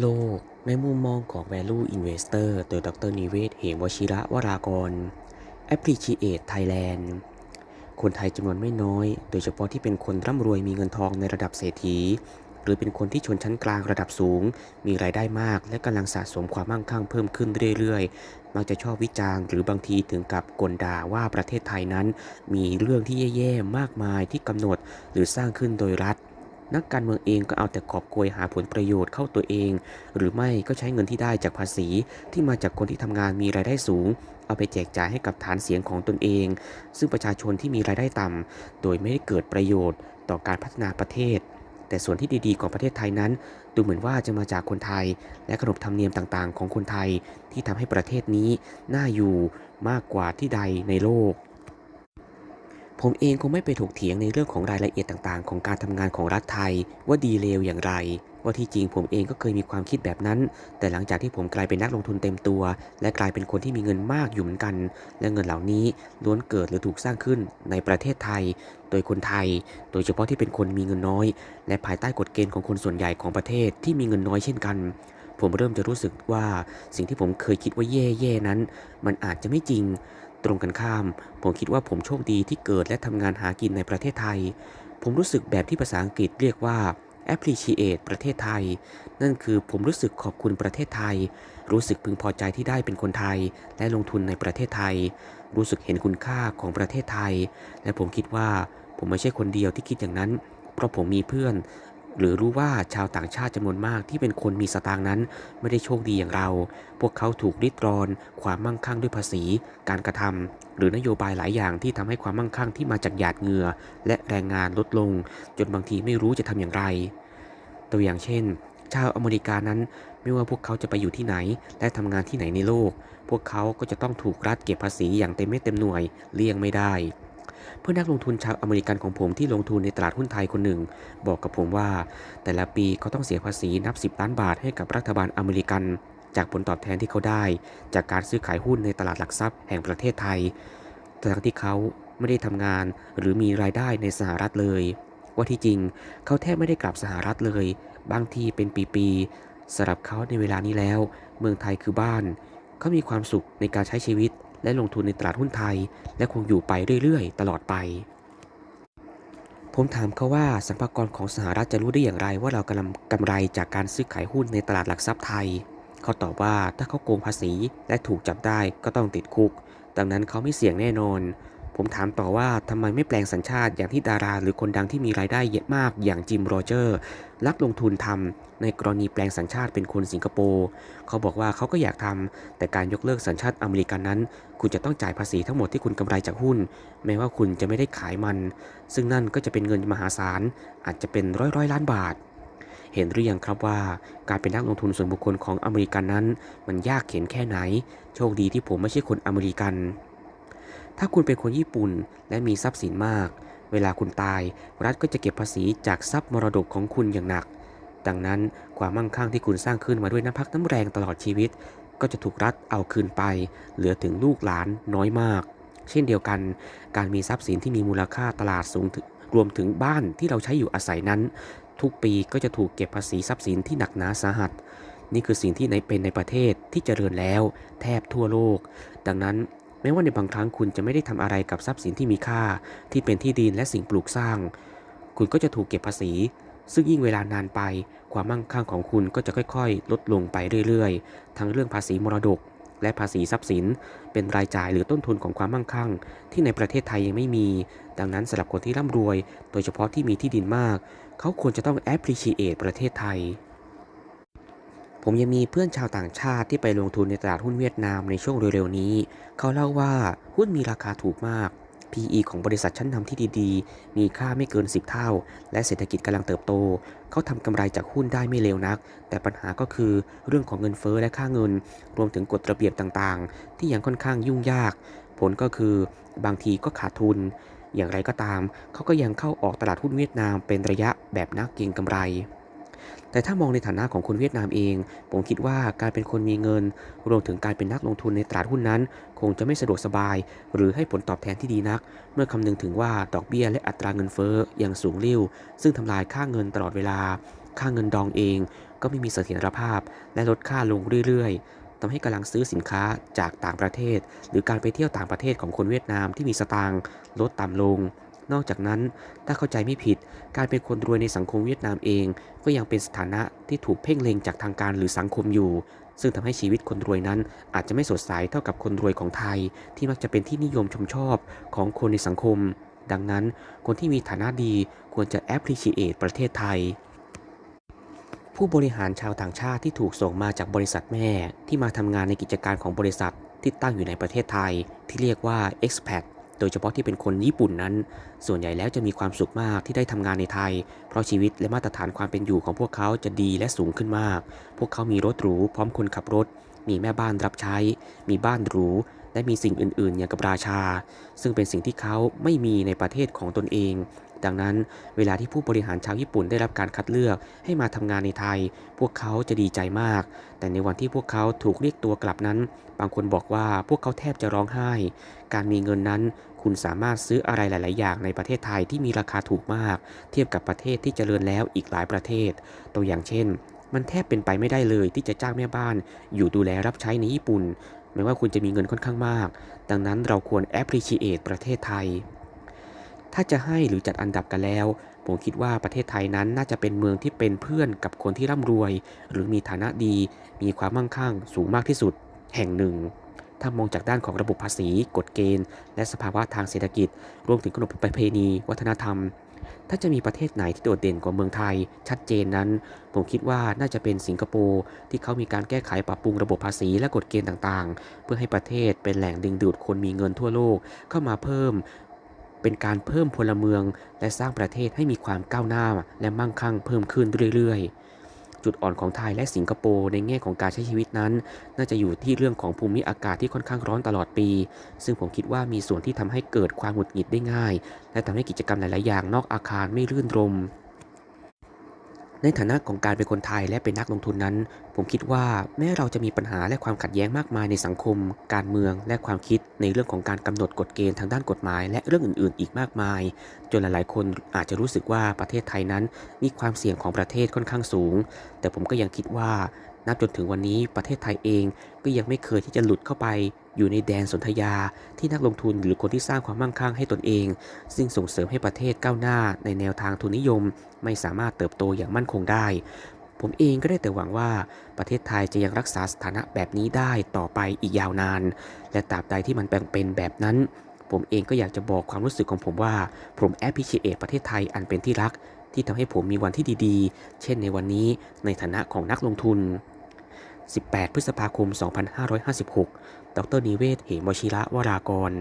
โลก ในมุมมองของ Value Investor โดยดรนิเวศเหมวชิระวรากร Appreciate Thailand คนไทยจำนวนไม่น้อย โดยเฉพาะที่เป็นคนร่ำรวยมีเงินทองในระดับเศรษฐี หรือเป็นคนที่ชนชั้นกลางระดับสูง มีรายได้มาก และกำลังสะสมความมั่งคั่งเพิ่มขึ้นเรื่อยๆ มักจะชอบวิจารณ์หรือบางทีถึงกับกลด่าว่าประเทศไทยนั้น มีเรื่องที่แย่ๆ มากมายที่กำหนดหรือสร้างขึ้นโดยรัฐ นักการเมืองเองก็เอาแต่กอบโกยหาผลประโยชน์เข้าตัวเอง หรือไม่ก็ใช้เงินที่ได้จากภาษี ที่มาจากคนที่ทำงานมีรายได้สูง เอาไปแจกจ่ายให้กับฐานเสียงของตนเอง ซึ่งประชาชนที่มีรายได้ต่ำโดยไม่ได้เกิดประโยชน์ต่อการพัฒนาประเทศ แต่ส่วนที่ดีๆของประเทศไทยนั้น ดูเหมือนว่าจะมาจากคนไทย และขนบธรรมเนียมต่างๆ ของคนไทยที่ทำให้ประเทศนี้น่าอยู่มากกว่าที่ใดในโลก ผมเองคงไม่ไปถกเถียงในเรื่องของรายละเอียดต่างๆ ของการทำงานของรัฐไทย ว่าดีเลวอย่างไร ว่าที่จริงผมเองก็เคยมีความคิดแบบนั้น แต่หลังจากที่ผมกลายเป็นนักลงทุนเต็มตัว และกลายเป็นคนที่มีเงินมากอยู่เหมือนกัน และเงินเหล่านี้ล้วนเกิดหรือถูกสร้างขึ้นในประเทศไทย โดยคนไทย โดยเฉพาะที่เป็นคนมีเงินน้อย และภายใต้กฎเกณฑ์ของคนส่วนใหญ่ของประเทศที่มีเงินน้อยเช่นกันผมเริ่มจะรู้สึกว่าสิ่งที่ผมเคยคิดว่าแย่ๆนั้น มันอาจจะไม่จริง ตรงกันข้าม ผมคิดว่าผมโชคดีที่เกิดและทำงานหากินในประเทศไทย ผมรู้สึกแบบที่ภาษาอังกฤษเรียกว่า appreciate ประเทศไทย นั่นคือผมรู้สึกขอบคุณประเทศไทย รู้สึกพึงพอใจที่ได้เป็นคนไทย และลงทุนในประเทศไทย รู้สึกเห็นคุณค่าของประเทศไทย และผมคิดว่าผมไม่ใช่คนเดียวที่คิดอย่างนั้น เพราะผมมีเพื่อน หรือรู้ว่าชาวต่างชาติจำนวนมากที่เป็นคนมีสตางค์นั้น ไม่ได้โชคดีอย่างเรา พวกเขาถูกริดรอน ความมั่งคั่งด้วยภาษี การกระทำหรือนโยบายหลายอย่างที่ทำให้ความมั่งคั่งที่มาจากหยาดเหงื่อ และแรงงานลดลง จนบางทีไม่รู้จะทำอย่างไร ตัวอย่างเช่น ชาวอเมริกานั้นไม่ว่าพวกเขาจะไปอยู่ที่ไหน และทำงานที่ไหนในโลก พวกเขาก็จะต้องถูกรัฐเก็บภาษีอย่างเต็มเม็ดเต็มหน่วยเลี่ยงไม่ได้ เพื่อนนักลงทุนชาวอเมริกันของผมที่ลงทุนในตลาดหุ้นไทยคนหนึ่ง บอกกับผมว่า แต่ละปีเขาต้องเสียภาษีนับ 10 ล้านบาทให้กับรัฐบาลอเมริกัน จากผลตอบแทนที่เขาได้ จากการซื้อขายหุ้นในตลาดหลักทรัพย์แห่งประเทศไทยทั้งที่เขาไม่ได้ทำงานหรือมีรายได้ในสหรัฐเลย ว่าที่จริงเขาแทบไม่ได้กลับสหรัฐเลย บางทีเป็นปีๆสำหรับเขาในเวลานี้แล้ว เมืองไทยคือบ้านเขามีความสุขในการใช้ชีวิต และลงทุนในตลาดหุ้นไทย และคงอยู่ไปเรื่อยๆ ตลอดไป ผมถามเขาว่าสัมภากรของสหรัฐจะรู้ได้อย่างไรว่าเรากำลังกำไรจากการซื้อขายหุ้นในตลาดหลักทรัพย์ไทย เขาตอบว่าถ้าเขาโกงภาษีและถูกจับได้ก็ต้องติดคุก ดังนั้นเขาไม่เสี่ยงแน่นอน ผมถามต่อว่าทำไมไม่แปลงสัญชาติอย่างที่ดารา หรือคนดังที่มีรายได้เยอะมากอย่างจิมโรเจอร์รับลงทุนทำในกรณีแปลงสัญชาติเป็นคนสิงคโปร์เขาบอกว่าเขาก็อยากทำแต่การยกเลิกสัญชาติอเมริกันนั้น คุณจะต้องจ่ายภาษีทั้งหมดที่คุณกำไรจากหุ้น แม้ว่าคุณจะไม่ได้ขายมัน ซึ่งนั่นก็จะเป็นเงินมหาศาลอาจจะเป็นร้อยร้อยล้านบาทเห็นหรือยังครับว่าการเป็นนักลงทุนส่วนบุคคลของอเมริกันนั้น มันยากเข็นแค่ไหน โชคดีที่ผมไม่ใช่คนอเมริกัน ถ้าคุณเป็นคนญี่ปุ่นและมีทรัพย์สินมาก เวลาคุณตาย รัฐก็จะเก็บภาษีจากทรัพย์มรดกของคุณอย่างหนัก ดังนั้นความมั่งคั่งที่คุณสร้างขึ้นมาด้วยน้ำพักน้ำแรงตลอดชีวิต ก็จะถูกรัฐเอาคืนไป เหลือถึงลูกหลานน้อยมาก เช่นเดียวกัน การมีทรัพย์สินที่มีมูลค่าตลาดสูงรวมถึงบ้านที่เราใช้อยู่อาศัยนั้น ทุกปีก็จะถูกเก็บภาษีทรัพย์สินที่หนักหนาสาหัส นี่คือสิ่งที่ในเป็นในประเทศที่เจริญแล้ว แทบทั่วโลก ดังนั้น แม้ว่าในบางครั้งคุณจะไม่ได้ทำอะไรกับทรัพย์สินที่มีค่า ที่เป็นที่ดินและสิ่งปลูกสร้าง คุณก็จะถูกเก็บภาษี ซึ่งยิ่งเวลานานไป ความมั่งคั่งของคุณก็จะค่อยๆ ลดลงไปเรื่อยๆ ทั้งเรื่องภาษีมรดก และภาษีทรัพย์สิน เป็นรายจ่ายหรือต้นทุนของความมั่งคั่ง ที่ในประเทศไทยยังไม่มี ดังนั้นสำหรับคนที่ร่ำรวย โดยเฉพาะที่มีที่ดินมาก เขาควรจะต้อง appreciate ประเทศไทย ผมยังมีเพื่อนชาวต่างชาติที่ไปลงทุนในตลาดหุ้นเวียดนามในช่วงเร็วๆนี้ เขาเล่าว่าหุ้นมีราคาถูกมาก PE ของบริษัทชั้นนำที่ดีๆ มีค่าไม่เกิน 10 เท่า และเศรษฐกิจกำลังเติบโต เขาทำกำไรจากหุ้นได้ไม่เลวนัก แต่ปัญหาก็คือเรื่องของเงินเฟ้อและค่าเงิน รวมถึงกฎระเบียบต่างๆ ที่ยังค่อนข้างยุ่งยาก ผลก็คือบางทีก็ขาดทุน อย่างไรก็ตาม เขาก็ยังเข้าออกตลาดหุ้นเวียดนามเป็นระยะแบบนักเก็งกำไร แต่ถ้ามองในฐานะของคนเวียดนามเอง ผมคิดว่าการเป็นคนมีเงิน รวมถึงการเป็นนักลงทุนในตลาดหุ้นนั้น คงจะไม่สะดวกสบาย หรือให้ผลตอบแทนที่ดีนัก เมื่อคำนึงถึงว่าดอกเบี้ยและอัตราเงินเฟ้อยังสูงริ่วซึ่งทำลายค่าเงินตลอดเวลา ค่าเงินดองเองก็ไม่มีเสถียรภาพ และลดค่าลงเรื่อยๆทำให้กำลังซื้อสินค้าจากต่างประเทศ หรือการไปเที่ยวต่างประเทศของคนเวียดนามที่มีสตางค์ลดต่ำลง นอกจากนั้นถ้าเข้าใจไม่ผิด การเป็นคนรวยในสังคมเวียดนามเอง ก็ยังเป็นสถานะที่ถูกเพ่งเล็งจากทางการหรือสังคมอยู่ ซึ่งทำให้ชีวิตคนรวยนั้นอาจจะไม่สดใสเท่ากับคนรวยของไทย ที่มักจะเป็นที่นิยมชมชอบของคนในสังคม ดังนั้นคนที่มีฐานะดีควรจะ appreciate ประเทศไทยผู้บริหารชาวต่างชาติที่ถูกส่งมาจากบริษัทแม่ ที่มาทำงานในกิจการของบริษัทที่ตั้งอยู่ในประเทศไทย ที่เรียกว่า expat โดยเฉพาะที่เป็นคนญี่ปุ่นนั้น ส่วนใหญ่แล้วจะมีความสุขมากที่ได้ทำงานในไทย เพราะชีวิตและมาตรฐานความเป็นอยู่ของพวกเขาจะดีและสูงขึ้นมาก พวกเขามีรถหรูพร้อมคนขับรถ มีแม่บ้านรับใช้ มีบ้านหรู และมีสิ่งอื่น ๆ อย่างกับราชา ซึ่งเป็นสิ่งที่เขาไม่มีในประเทศของตนเอง ดังนั้นเวลาที่ผู้บริหารชาวญี่ปุ่นได้รับการคัดเลือกให้มาทำงานในไทย พวกเขาจะดีใจมาก แต่ในวันที่พวกเขาถูกเรียกตัวกลับนั้น บางคนบอกว่าพวกเขาแทบจะร้องไห้ การมีเงินนั้น คุณสามารถซื้ออะไรหลาย ๆ อย่างในประเทศไทยที่มีราคาถูกมาก เทียบกับประเทศที่เจริญแล้วอีกหลายประเทศ ตัวอย่างเช่น มันแทบเป็นไปไม่ได้เลยที่จะจ้างแม่บ้าน อยู่ดูแลรับใช้ในญี่ปุ่นแม้ว่าคุณจะมีเงินค่อนข้างมาก ดังนั้นเราควร appreciate ประเทศไทย ถ้าจะให้หรือจัดอันดับกันแล้ว ผมคิดว่าประเทศไทยนั้นน่าจะเป็นเมืองที่เป็นเพื่อนกับคนที่ร่ำรวย หรือมีฐานะดี มีความมั่งคั่งสูงมากที่สุด แห่งหนึ่ง ถ้ามองจากด้านของระบบภาษี กฎเกณฑ์ และสภาวะทางเศรษฐกิจ รวมถึงขนบประเพณี วัฒนธรรม ถ้าจะมีประเทศไหนที่โดดเด่นกว่าเมืองไทย ชัดเจนนั้น ผมคิดว่าน่าจะเป็นสิงคโปร์ที่เขามีการแก้ไขปรับปรุงระบบภาษีและกฎเกณฑ์ต่างๆ เพื่อให้ประเทศเป็นแหล่งดึงดูดคนมีเงินทั่วโลกเข้ามาเพิ่ม เป็นการเพิ่มพลเมือง และสร้างประเทศให้มีความก้าวหน้าและมั่งคั่งเพิ่มขึ้นเรื่อยๆจุดอ่อนของไทยและสิงคโปร์ในแง่ของการใช้ชีวิตนั้น น่าจะอยู่ที่เรื่องของภูมิอากาศที่ค่อนข้างร้อนตลอดปี ซึ่งผมคิดว่ามีส่วนที่ทำให้เกิดความหงุดหงิดได้ง่าย และทำให้กิจกรรมหลาย ๆ อย่างนอกอาคารไม่รื่นรม ในฐานะของการเป็นคนไทยและเป็นนักลงทุนนั้น ผมคิดว่าแม้เราจะมีปัญหาและความขัดแย้งมากมายในสังคม การเมืองและความคิดในเรื่องของการกำหนดกฎเกณฑ์ทางด้านกฎหมาย และเรื่องอื่นๆ อีกมากมาย จนหลายๆ คนอาจจะรู้สึกว่าประเทศไทยนั้น มีความเสี่ยงของประเทศค่อนข้างสูง แต่ผมก็ยังคิดว่า นับจนถึงวันนี้ประเทศไทยเองก็ยังไม่เคยที่จะหลุดเข้าไป อยู่ในแดนสนธยา ที่นักลงทุนหรือคนที่สร้างความมั่งคั่งให้ตนเอง ซึ่งส่งเสริมให้ประเทศก้าวหน้าในแนวทางทุนนิยม ไม่สามารถเติบโตอย่างมั่นคงได้ ผมเองก็ได้แต่หวังว่าประเทศไทยจะยังรักษาสถานะแบบนี้ได้ต่อไปอีกยาวนาน และตราบใดที่มันเป็นแบบนั้น ผมเองก็อยากจะบอกความรู้สึกของผมว่า ผม appreciate ประเทศไทยอันเป็นที่รักที่ทำให้ผมมีวันที่ดีๆ เช่นในวันนี้ในฐานะของนักลงทุน 18 พฤษภาคม 2556 ดรนิเวศ เหมวชิระวรากร